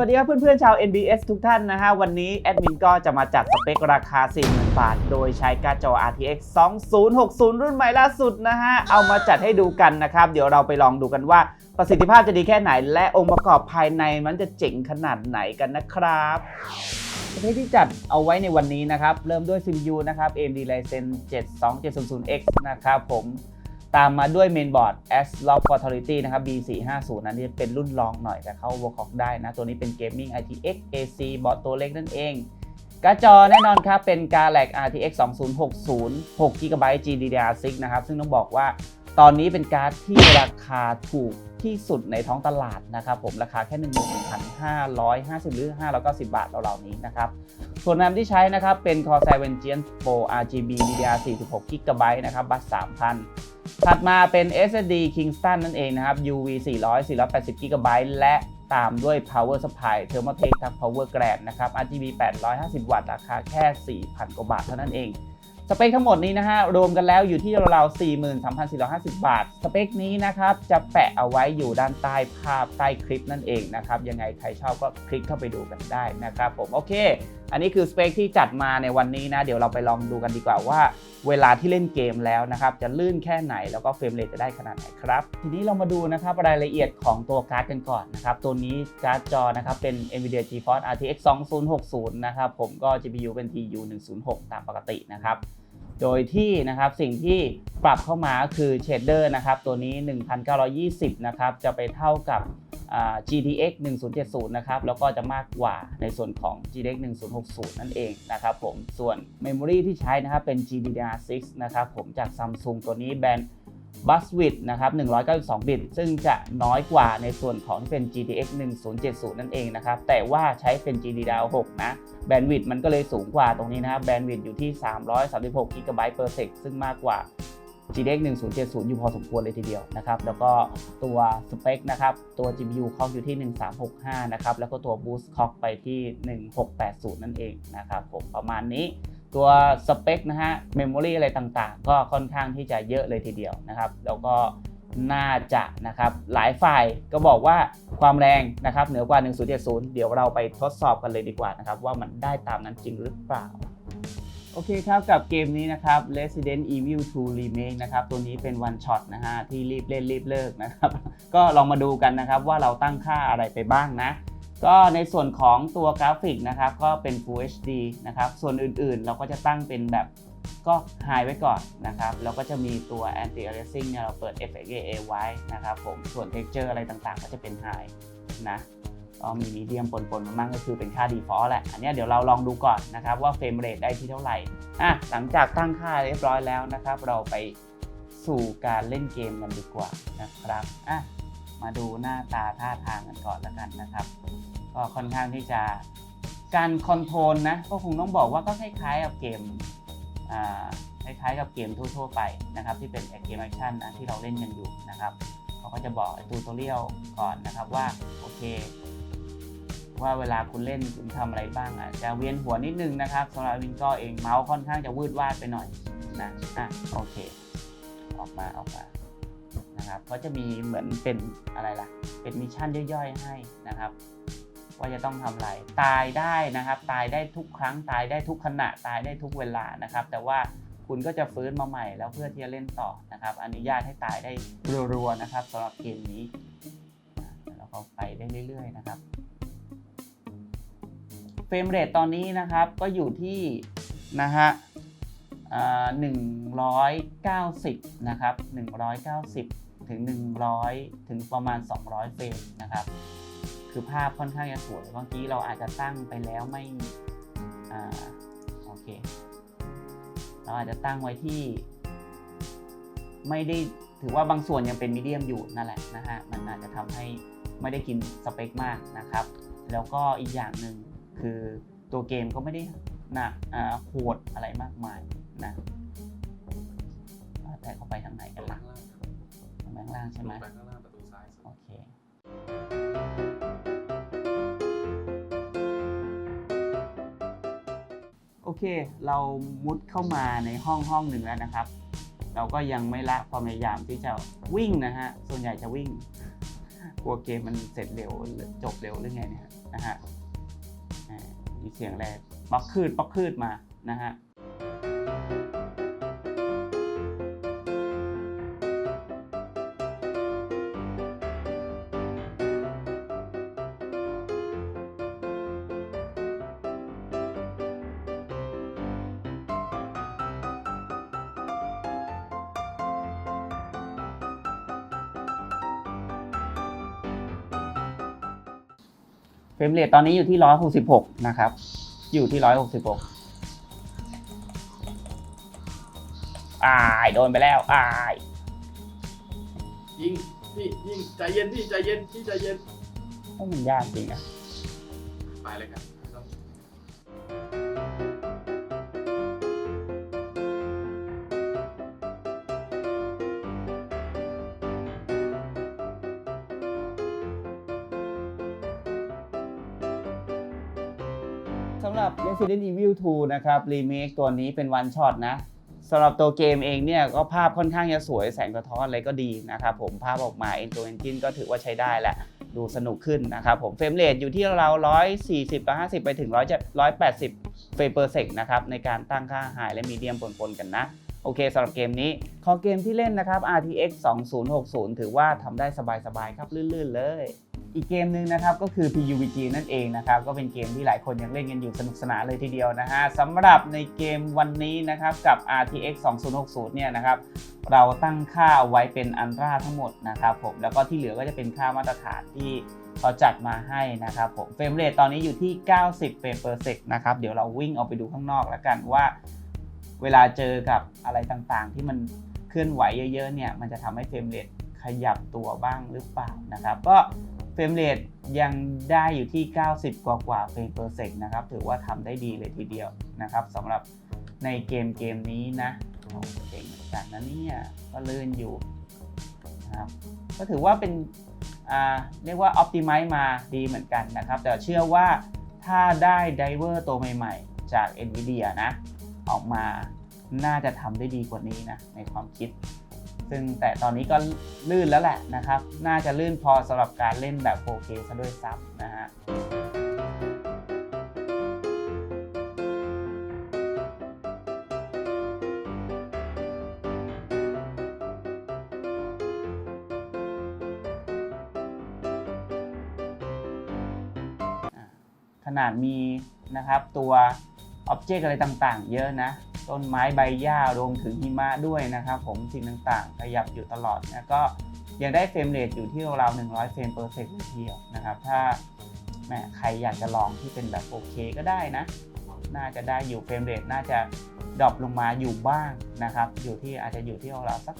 วัสดีครับเพื่อนๆชาว NBS ทุกท่านนะฮะ วันนี้แอดมินก็จะมาจัดสเปคราคา 40,000 บาท โดยใช้การ์ดจอ RTX 2060 รุ่นใหม่ล่าสุดนะฮะ เอามาจัดให้ดูกันนะครับ เดี๋ยวเราไปลองดูกันว่าประสิทธิภาพจะดีแค่ไหน และองค์ประกอบภายในมันจะเจ๋งขนาดไหนกันนะครับสเปคที่จัดเอาไว้ในวันนี้นะครับ เริ่มด้วย CPU นะครับ AMD Ryzen 7 2700X นะครับผม ตามมาด้วยเมนบอร์ด ASRock Authority นะครับ B450 นั้นที่เป็นรุ่นรองหน่อยแต่เข้า Workload ได้นะ ตัวนี้เป็น Gaming ITX AC บอร์ดตัวเล็กนั่นเองการ์ดจอแน่นอนครับ เป็น Galaxy RTX 2060 6 GB GDDR6 นะครับ ซึ่งต้องบอกว่าตอนนี้เป็นการ์ดที่ราคาถูกที่สุดในท้องตลาดนะครับผมราคาแค่ 11,550 หรือ 590 บาทเหล่าๆนี้นะครับ ส่วนแรมที่ใช้นะครับ เป็น Corsair Vengeance Pro RGB DDR 46 GB นะครับบัส3,000 ถัดมาเป็น SSD Kingston นั่นเองนะครับ UV 400 480 GB และตามด้วย Power Supply Thermaltake ทับ Power Grand นะครับ RGB 850 วัตต์ ราคาแค่ 4,000 กว่าบาทเท่านั้นเอง สเปคทั้งหมดนี้นะฮะ รวมกันแล้วอยู่ที่ราวๆ43,450 บาท สเปคนี้นะครับ จะแปะเอาไว้อยู่ด้านใต้ภาพใต้คลิปนั่นเองนะครับ ยังไงใครชอบก็คลิกเข้าไปดูกันได้นะครับผม โอเค อันนี้คือสเปคที่จัดมาในวันนี้นะ เดี๋ยวเราไปลองดูกันดีกว่าว่า เวลาที่เล่นเกมแล้วนะครับ จะลื่นแค่ไหนแล้วก็เฟรมเรทจะได้ขนาดไหนครับ ทีนี้เรามาดูนะครับรายละเอียดของตัวการ์ดกันก่อนนะครับ ตัวนี้การ์ดจอนะครับเป็น NVIDIA GeForce RTX 2060 นะครับผมก็ GPU เป็น TU 106 ตามปกตินะครับโดยที่นะครับสิ่งที่ปรับเข้ามาคือเชดเดอร์นะครับตัวนี้ 1920 นะครับจะไปเท่ากับ GTX 1070 นะครับ แล้วก็จะมากกว่าในส่วนของ GTX 1060 นั่นเองนะครับผม ส่วน Memory ที่ใช้นะครับเป็น GDDR6 นะครับผมจาก Samsung ตัวนี้แบรนด์ b u s w i d นะครับ192 บิต ซึ่งจะน้อยกว่าในส่วนของที่เป็น GTX 1070 นั่นเองนะครับ แต่ว่าใช้เป็น GDDR6 นะ แบนด์วิดมันก็เลยสูงกว่าตรงนี้นะครับ แบนด์วิดอยู่ที่ 336 g b per sec ซึ่งมากกว่า GTX 1070 อยู่พอสมควรเลยทีเดียวนะครับ แล้วก็ตัวสเปคนะครับ ตัว GPU คอกอยู่ที่ 1365 นะครับ แล้วก็ตัว Boost Clock ไปที่ 1680 นั่นเองนะครับผมประมาณนี้ตัวสเปคนะฮะเมมโมรีอะไรต่างๆ ก็ค่อนข้างที่จะเยอะเลยทีเดียวนะครับ แล้วก็น่าจะนะครับหลายฝ่ายก็บอกว่าความแรงนะครับเหนือกว่า 1070 เดี๋ยวเราไปทดสอบกันเลยดีกว่านะครับ ว่ามันได้ตามนั้นจริงหรือเปล่า โอเคครับกับเกมนี้นะครับ Resident Evil 2 Remake นะครับตัวนี้เป็น one shot นะฮะที่รีบเล่นรีบเลิกนะครับ ก็ลองมาดูกันนะครับว่าเราตั้งค่าอะไรไปบ้างนะ ก็ในส่วนของตัวกราฟิกนะครับก็เป็น Full HD นะครับส่วนอื่นๆ เราก็จะตั้งเป็นแบบก็ High ไว้ก่อนนะครับแล้วก็จะมีตัว Anti Aliasing เนี่ยเราเปิด FXAA ไว้นะครับผมส่วน Texture อะไรต่างๆ ก็จะเป็น High นะ ก็มีมีเดียมปนๆมาบ้างก็คือเป็นค่า default แหละ อันนี้เดี๋ยวเราลองดูก่อนนะครับว่าเฟรมเรทได้ที่เท่าไหร่อะหลังจากตั้งค่าเรียบร้อยแล้วนะครับ เราไปสู่การเล่นเกมกันดีกว่านะครับอะมาดูหน้าตาท่าทางกันก่อนแล้วกันนะครับ ก็ค่อนข้างที่จะการคอนโทรลนะก็คงต้องบอกว่าก็คล้ายๆกับเกมคล้ายๆกับเกมทั่วๆไปนะครับที่เป็นเกมแอคชั่นนะที่เราเล่นกันอยู่นะครับเขาก็จะบอกตูตอเรียลก่อนนะครับว่าโอเค ว่าเวลาคุณเล่นคุณทำอะไรบ้างอะจะเวียนหัวนิดนึงนะครับสำหรับวินก็เองเมาส์ค่อนข้างจะวืดวาดไปหน่อยนะอะโอเค ออกมาออกมานะครับก็จะมีเหมือนเป็นอะไรล่ะ เป็นมิชชั่นย่อยๆ ให้นะครับ ว่าจะต้องทำอะไรตายได้นะครับ ตายได้ทุกครั้งตายได้ทุกขณะตายได้ทุกเวลานะครับ แต่ว่าคุณก็จะฟื้นมาใหม่แล้วเพื่อที่จะเล่นต่อนะครับ อนุญาตให้ตายได้รัวๆนะครับสำหรับเกมนี้แล้วก็ไปได้เรื่อย ๆ นะครับ เฟรมเรทตอนนี้นะครับก็อยู่ที่นะฮะหนึ่งร้อยเก้าสิบนะครับหนึ่งร้อยเก้าสิบถึงหนึ่งร้อยถึงประมาณสองร้อยเฟรมนะครับ คือภาพค่อนข้างจะสวยเมื่อกี้เราอาจจะตั้งไปแล้วไม่อ่าโอเค เราอาจจะตั้งไว้ที่ ไม่ได้ถือว่าบางส่วนยังเป็นมีเดียมอยู่นั่นแหละนะฮะ มันอาจจะทำให้ไม่ได้กินสเปคมากนะครับ แล้วก็อีกอย่างหนึ่ง คือตัวเกมก็ไม่ได้หนักอ่าโหดอะไรมากมายนะแต่เข้าไปทางไหนกันล่ะทางล่างใช่ไหมลงไปข้างล่างประตูซ้ายสุดโอเคโอเค เรามุดเข้ามาในห้องห้องหนึ่งแล้วนะครับ เราก็ยังไม่ละความพยายามที่จะวิ่งนะฮะ ส่วนใหญ่จะวิ่ง กลัวเกมมันเสร็จเร็วหรือจบเร็วหรือไงเนี่ยนะฮะอ่า มีเสียงแรกป๊อกคืดป๊อกคืดมานะฮะ รมเรทตอนนี้อยู่ที่ 166 นะครับ อยู่ที่ 166อายโดนไปแล้วอายยิงพี่ยิงใจเย็นพี่ใจเย็นพี่ใจเย็นว่ามันยากจริงอะไปเลยครับำหรับ Resident Evil 2 นะครับ รีเมคตัวนี้เป็นวันช็อตนะสำหรับตัวเกมเองเนี่ยก็ภาพค่อนข้างจะสวยแสงสะท้อนอะไรก็ดีนะครับผมภาพออกมาเอ็นตัวเอนจินก็ถือว่าใช้ได้แหละ ดูสนุกขึ้นนะครับผมเฟรมเรทอยู่ที่เรา 140-150 ไปถึง 180 เฟรมเปอร์เซกนะครับในการตั้งค่าไฮและมีเดียมปนๆกันนะ โอเคสำหรับเกมนี้ขอเกมที่เล่นนะครับ RTX 2060 ถือว่าทำได้สบายๆครับลื่นๆเลย อีกเกมหนึ่งนะครับก็คือ PUBG นั่นเองนะครับก็เป็นเกมที่หลายคนยังเล่นกันอยู่สนุกสนานเลยทีเดียวนะฮะสำหรับในเกมวันนี้นะครับกับ RTX 2060 เนี่ยนะครับเราตั้งค่าเอาไว้เป็นอันตราทั้งหมดนะครับผมแล้วก็ที่เหลือก็จะเป็นค่ามาตรฐานที่เขาจัดมาให้นะครับผมเฟรมเรทตอนนี้อยู่ที่ 90 เฟรมเปอร์เซกนะครับเดี๋ยวเราวิ่งออกไปดูข้างนอกแล้วกันว่า เวลาเจอกับอะไรต่างๆ ที่มันเคลื่อนไหวเยอะๆเนี่ยมันจะทำให้เฟรมเรทขยับตัวบ้างหรือเปล่านะครับ ก็ รมเรทยังได้อยู่ที่ 90 กว่ากว่าเฟรมเปอร์เซกนะครับ ถือว่าทำได้ดีเลยทีเดียวนะครับสำหรับในเกมเกมนี้นะโอ้เก่งเหมือนกันนะเนี่ยก็เลื่อนอยู่นะครับก็ถือว่าเป็นอ่าเรียกว่า Optimize มาดีเหมือนกันนะครับ แต่เชื่อว่าถ้าได้ไดเวอร์ตัวใหม่ๆ จาก NVIDIA นะ ออกมาน่าจะทำได้ดีกว่านี้นะ ในความคิด ซึ่งแต่ตอนนี้ก็ลื่นแล้วแหละนะครับ น่าจะลื่นพอสำหรับการเล่นแบบ 4K ซะด้วยซ้ำนะฮะขนาดมีนะครับตัวอ็อบเจกต์อะไรต่างๆ เยอะนะ ต้นไม้ใบหญ้ารวมถึงหิมะด้วยนะครับผมสิ่งต่างๆ ขยับอยู่ตลอดนะก็ยังได้เฟรมเรทอยู่ที่ราวๆ100 เฟรมเปอร์เซกต์เทีเดียวนะครับ ถ้าแหมใครอยากจะลองที่เป็นแบบโอเคก็ได้นะ น่าจะได้อยู่เฟรมเรทน่าจะดรอปลงมาอยู่บ้างนะครับ อยู่ที่อาจจะอยู่ที่ราวๆสัก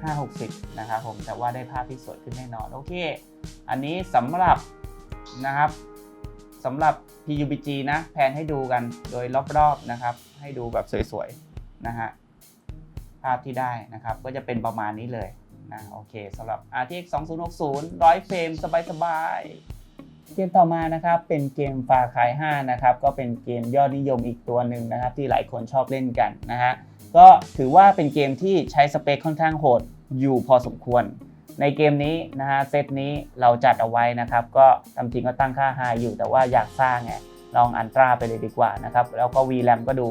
5-60 นะครับผมแต่ว่าได้ภาพที่สวยขึ้นแน่นอน โอเค อันนี้สำหรับนะครับ สำหรับ PUBG นะแพนให้ดูกันโดยรอบๆนะครับ ให้ดูแบบสวยๆนะฮะภาพที่ได้นะครับก็จะเป็นประมาณนี้เลยนะโอเคสำหรับ RTX 2060 100เฟรมสบายๆ เกมต่อมานะครับเป็นเกม Far Cry 5นะครับก็เป็นเกมยอดนิยมอีกตัวหนึ่งนะครับ ที่หลายคนชอบเล่นกันนะฮะก็ถือว่าเป็นเกมที่ใช้สเปคค่อนข้างโหดอยู่พอสมควร ในเกมนี้นะฮะเซตนี้เราจัดเอาไว้นะครับ ก็ตามจริงก็ตั้งค่า high อยู่ แต่ว่าอยากสร้างไงลองอันตราไปเลยดีกว่านะครับ แล้วก็ VRAM ก็ดู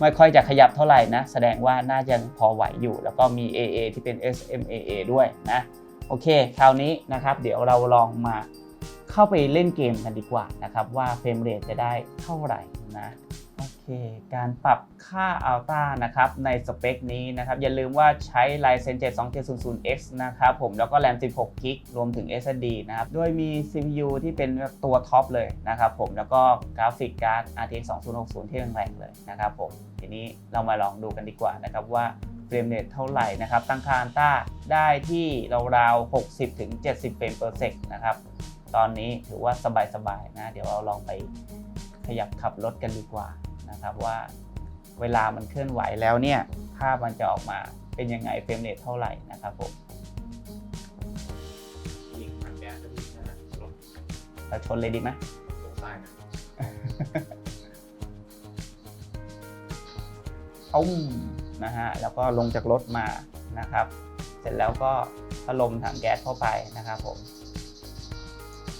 ไม่ค่อยจะขยับเท่าไหร่นะ แสดงว่าน่าจะพอไหวอยู่ แล้วก็มี AA ที่เป็น SMAA ด้วยนะโอเค คราวนี้นะครับ เดี๋ยวเราลองมาเข้าไปเล่นเกมกันดีกว่านะครับ ว่าเฟรมเรทจะได้เท่าไหร่นะ โอเค การปรับค่าอัลต้านะครับในสเปคนี้นะครับอย่าลืมว่าใช้ Ryzen 7 2700X นะครับผมแล้วก็ RAM 16 g b รวมถึง SSD นะครับโดยมี CPU ที่เป็นตัวท็อปเลยนะครับผมแล้วก็กราฟิกการ์ด RTX 2060 ที่แรงๆเลยนะครับผมทีนี้เรามาลองดูกันดีกว่านะครับว่าเฟรมเรทเท่าไหร่นะครับตั้งค่าอัลต้าได้ที่ราวๆ 60ถึง70เฟรม per sec นะครับตอนนี้ถือว่าสบายๆนะเดี๋ยวเราลองไป ขยับขับรถกันดีกว่านะครับว่าเวลามันเคลื่อนไหวแล้วเนี่ยภาพมันจะออกมาเป็นยังไงเฟรมเรทเท่าไหร่นะครับผมยิงถังแก๊สจะมีนะรถเราชนเลยดีไหมตรงซ้ายนะตุ้มนะฮะแล้วก็ลงจากรถมานะครับ เสร็จแล้วก็พัดลมถังแก๊สเข้าไปนะครับผม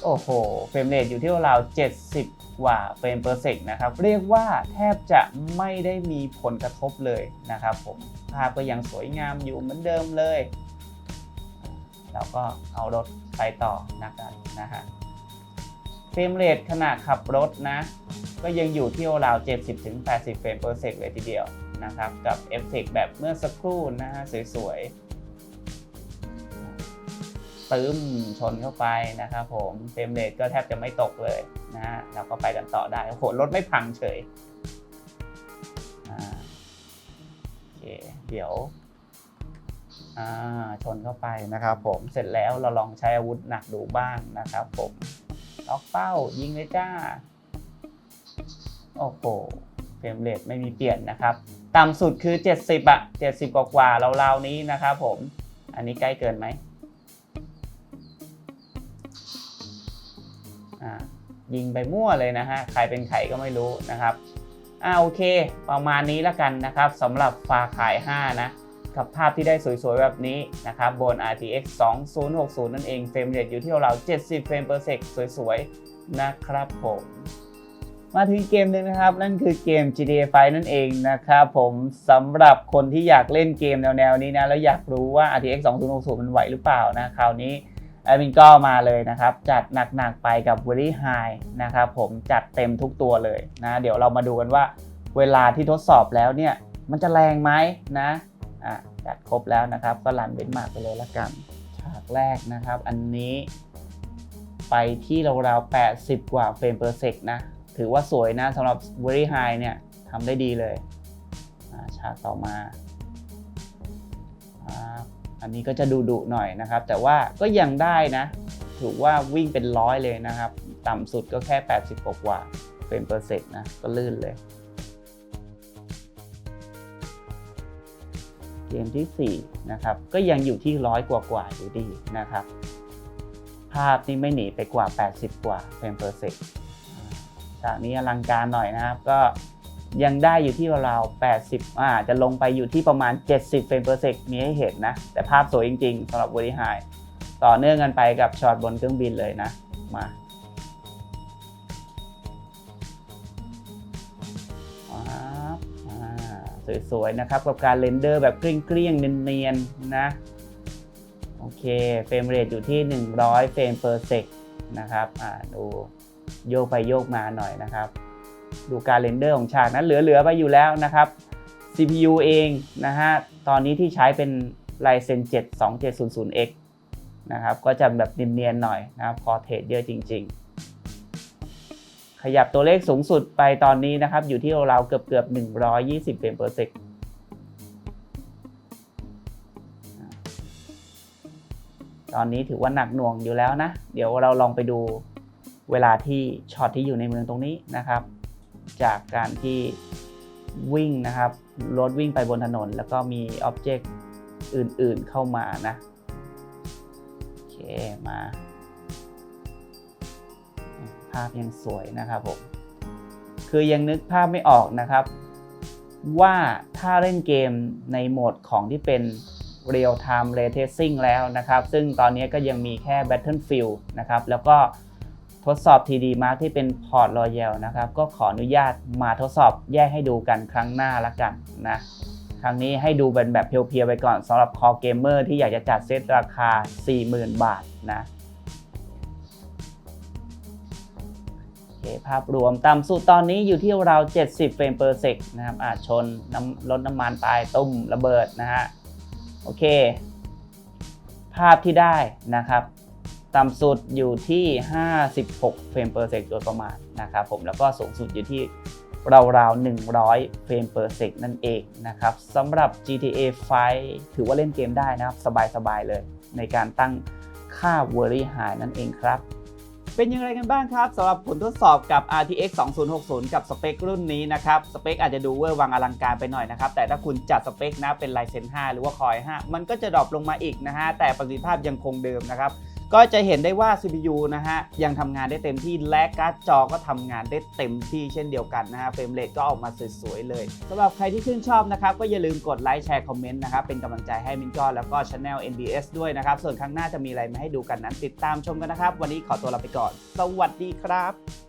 โอ้โห เฟรมเรทอยู่ที่ราว70 กว่าเฟรมเปอร์เซกนะครับ เรียกว่าแทบจะไม่ได้มีผลกระทบเลยนะครับผมภาพก็ยังสวยงามอยู่เหมือนเดิมเลย เราก็เอารถไปต่อนะกันนะฮะเฟรมเรทขณะขับรถนะ ก็ยังอยู่ที่ราว70-80 เฟรมเปอร์เซกเลยทีเดียวนะครับ กับเอฟเฟกต์แบบเมื่อสักครู่นะฮะสวยๆตึ้มชนเข้าไปนะครับผมเฟรมเรทก็แทบจะไม่ตกเลย นะฮะเราก็ไปกันต่อได้โอ้โหรถไม่พังเฉยโอเคเดี๋ยวชนเข้าไปนะครับผมเสร็จแล้วเราลองใช้อาวุธหนักดูบ้างนะครับผมล็อกเป้ายิงเลยจ้า โอ้โหเฟรมเรทไม่มีเปลี่ยนนะครับ ต่ำสุดคือ 70อะ70 กว่ากว่าๆราๆนี้นะครับผม อันนี้ใกล้เกินไหม ยิงไปมั่วเลยนะฮะใครเป็นไข่ก็ไม่รู้นะครับอ่าโอเค ประมาณนี้แล้วกันนะครับสำหรับฟาขาย 5 นะกับภาพที่ได้สวยๆ แบบนี้นะครับบน RTX 2060 นั่นเองเฟรมเรทอยู่ที่เรา 70 เฟรม per sec สวยๆ นะครับผม มาถึงเกมหนึ่งนะครับ นั่นคือเกม GTA 5 นั่นเองนะครับผมสำหรับคนที่อยากเล่นเกมแนวๆ นี้นะ แล้วอยากรู้ว่า RTX 2060 มันไหวหรือเปล่านะ คราวนี้ แอดมินก็มาเลยนะครับ จัดหนักๆไปกับ Very High นะครับผมจัดเต็มทุกตัวเลยนะ เดี๋ยวเรามาดูกันว่าเวลาที่ทดสอบแล้วเนี่ย มันจะแรงไหมนะอะจัดครบแล้วนะครับ ก็รันเบนมาร์กไปเลยละกัน ฉากแรกนะครับ อันนี้ไปที่ราวๆ80 กว่าเฟรม per sec นะ ถือว่าสวยนะสำหรับ very high เนี่ยทำได้ดีเลยฉากต่อมา อันนี้ก็จะดูดุหน่อยนะครับ แต่ว่าก็ยังได้นะ ถือว่าวิ่งเป็นร้อยเลยนะครับ ต่ำสุดก็แค่ 80กว่ากว่าเฟรม per sec นะ ก็ลื่นเลย เกมที่ 4 นะครับ ก็ยังอยู่ที่ร้อยกว่ากว่าอยู่ดีนะครับ ภาพนี่ไม่หนีไปกว่า 80 กว่าเฟรม per sec ฉากนี้อลังการหน่อยนะครับ ก็ ยังได้อยู่ที่ราวๆ80อ่าจะลงไปอยู่ที่ประมาณ 70เฟรม per sec มีให้เห็นนะ แต่ภาพสวยจริงๆสำหรับ Very High ต่อเนื่องกันไปกับช็อตบนเครื่องบินเลยนะ มาสวยๆนะครับ กับการเรนเดอร์แบบเกลี้ยงๆเนียนๆนะโอเคเฟรมเรทอยู่ที่ 100 เฟรม per sec นะครับอ่าดูโยกไปโยกมาหน่อยนะครับ ดูการเรนเดอร์ของฉากนั้นเหลือๆไปอยู่แล้วนะครับ CPU เองนะฮะตอนนี้ที่ใช้เป็น Ryzen 7 2700X นะครับก็จะแบบเนียนๆหน่อยนะครับคอเทสเยอะจริง ๆ ขยับตัวเลขสูงสุดไปตอนนี้นะครับ อยู่ที่เราเกือบๆ120เฟรม per sec ตอนนี้ถือว่าหนักหน่วงอยู่แล้วนะ เดี๋ยวเราลองไปดูเวลาที่ช็อตที่อยู่ในเมืองตรงนี้นะครับ จากการที่วิ่งนะครับรถวิ่งไปบนถนน แล้วก็มีอ็อบเจกต์อื่นๆเข้ามานะโอเคมา ภาพยังสวยนะครับผมคือยังนึกภาพไม่ออกนะครับ ว่าถ้าเล่นเกมในโหมดของที่เป็น Real Time Ray Tracing แล้วนะครับ ซึ่งตอนนี้ก็ยังมีแค่ Battlefield นะครับ แล้วก็ ทดสอบ TD Mark ที่เป็น Port Royal นะครับ ก็ขออนุญาตมาทดสอบแยกให้ดูกันครั้งหน้าละกันนะ ครั้งนี้ให้ดูเป็นแบบเพียวๆไปก่อนสำหรับ Core Gamer ที่อยากจะจัดเซตราคา 40,000 บาทนะโอเคภาพรวมต่ำสุดตอนนี้อยู่ที่ราว70 เฟรม per sec นะครับอาจชนน้ำรถน้ำมันไปตุ้มระเบิดนะฮะ โอเค ภาพที่ได้นะครับ ต่ำสุดอยู่ที่ 56 เฟรม per sec โดยประมาณนะครับผมแล้วก็สูงสุดอยู่ที่ราวๆ 100 เฟรม per sec นั่นเองนะครับสำหรับ GTA 5 ถือว่าเล่นเกมได้นะครับ สบายๆ เลย ในการตั้งค่า Very High นั่นเองครับ เป็นยังไงกันบ้างครับสำหรับผลทดสอบกับ RTX 2060 กับสเปครุ่นนี้นะครับ สเปคอาจจะดูเวอร์วังอลังการไปหน่อยนะครับ แต่ถ้าคุณจัดสเปคนะเป็น Ryzen 5 หรือว่า Core 5มันก็จะดรอปลงมาอีกนะฮะแต่ประสิทธิภาพยังคงเดิมนะครับ ก็จะเห็นได้ว่า CPU นะฮะยังทำงานได้เต็มที่และการ์ดจอก็ทำงานได้เต็มที่เช่นเดียวกันนะฮะเฟรมเรทก็ออกมาสวยๆเลยสำหรับใครที่ชื่นชอบนะครับก็อย่าลืมกดไลค์แชร์คอมเมนต์นะครับเป็นกำลังใจให้มินจอนแล้วก็ช anel NBS ด้วยนะครับส่วนครั้งหน้าจะมีอะไรมาให้ดูกันนั้นติดตามชมกันนะครับ วันนี้ขอตัวลาไปก่อน สวัสดีครับ